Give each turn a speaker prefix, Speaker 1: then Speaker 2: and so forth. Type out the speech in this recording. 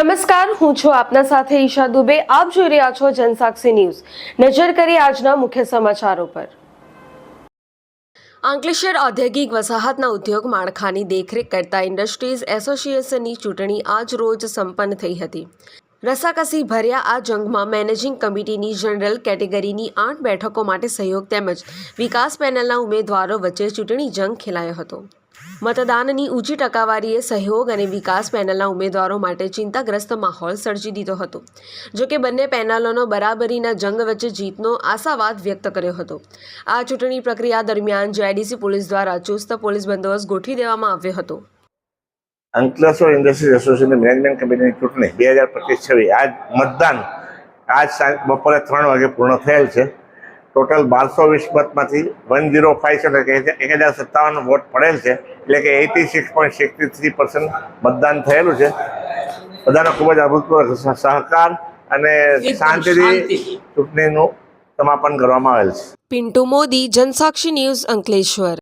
Speaker 1: નમસ્કાર, હું છું આપના સાથે ઈશા દુબે. આપ જોઈ રહ્યા છો જનસાક્ષી ન્યૂઝ. નજર કરી આજના મુખ્ય સમાચારો પર. અંકલેશ્વર ઔદ્યોગિક વસાહતના ઉદ્યોગ માળખાની દેખરેખ કરતા ઇન્ડસ્ટ્રીઝ એસોસિએશનની ચૂંટણી આજ રોજ સંપન્ન થઈ હતી. રસાકસી ભર્યા આ જંગમાં મેનેજિંગ કમિટીની જનરલ કેટેગરીની આઠ બેઠકો માટે સહયોગ તેમજ વિકાસ પેનલના ઉમેદવારો વચ્ચે ચૂંટણી જંગ ખેલાયો હતો. મતદાનની ઊંચી ટકાવારીએ સહયોગ અને વિકાસ પેનલના ઉમેદવારો માટે ચિંતાગ્રસ્ત માહોલ સર્જી દીધો હતો. જોકે બંને પેનલોનો બરાબરીના જંગ વચ્ચે જીતનો આશાવાદ વ્યક્ત કર્યો હતો. આ ચૂંટણી પ્રક્રિયા દરમિયાન જેઆઈડીસી પોલીસ દ્વારા ચુસ્ત પોલીસ બંદોબસ્ત ગોઠવી દેવામાં આવ્યો હતો.
Speaker 2: અંકલેશ્વર ઇન્ડસ્ટ્રીઝ એસોસિએશન મેનેજમેન્ટ કમિટીની ચૂંટણી બે હજાર પચીસ છવ્વીસ આજ મતદાન આજ બપોરે ત્રણ વાગે પૂર્ણ થયેલ છે. ટોટલ બારસો વીસ મતમાંથી વન ઝીરો ફાઇવ છે. એટલે કે એક હજાર સત્તાવન વોટ પડેલ છે. એટલે કે eighty six point sixty three percent મતદાન થયેલું છે. બધાનો ખૂબ જ અભૂતપૂર્વ સહકાર અને શાંતિથી ચૂંટણીનું સમાપન કરવામાં આવેલ છે.
Speaker 1: પિન્ટુ મોદી જનસાક્ષી ન્યૂઝ અંકલેશ્વર.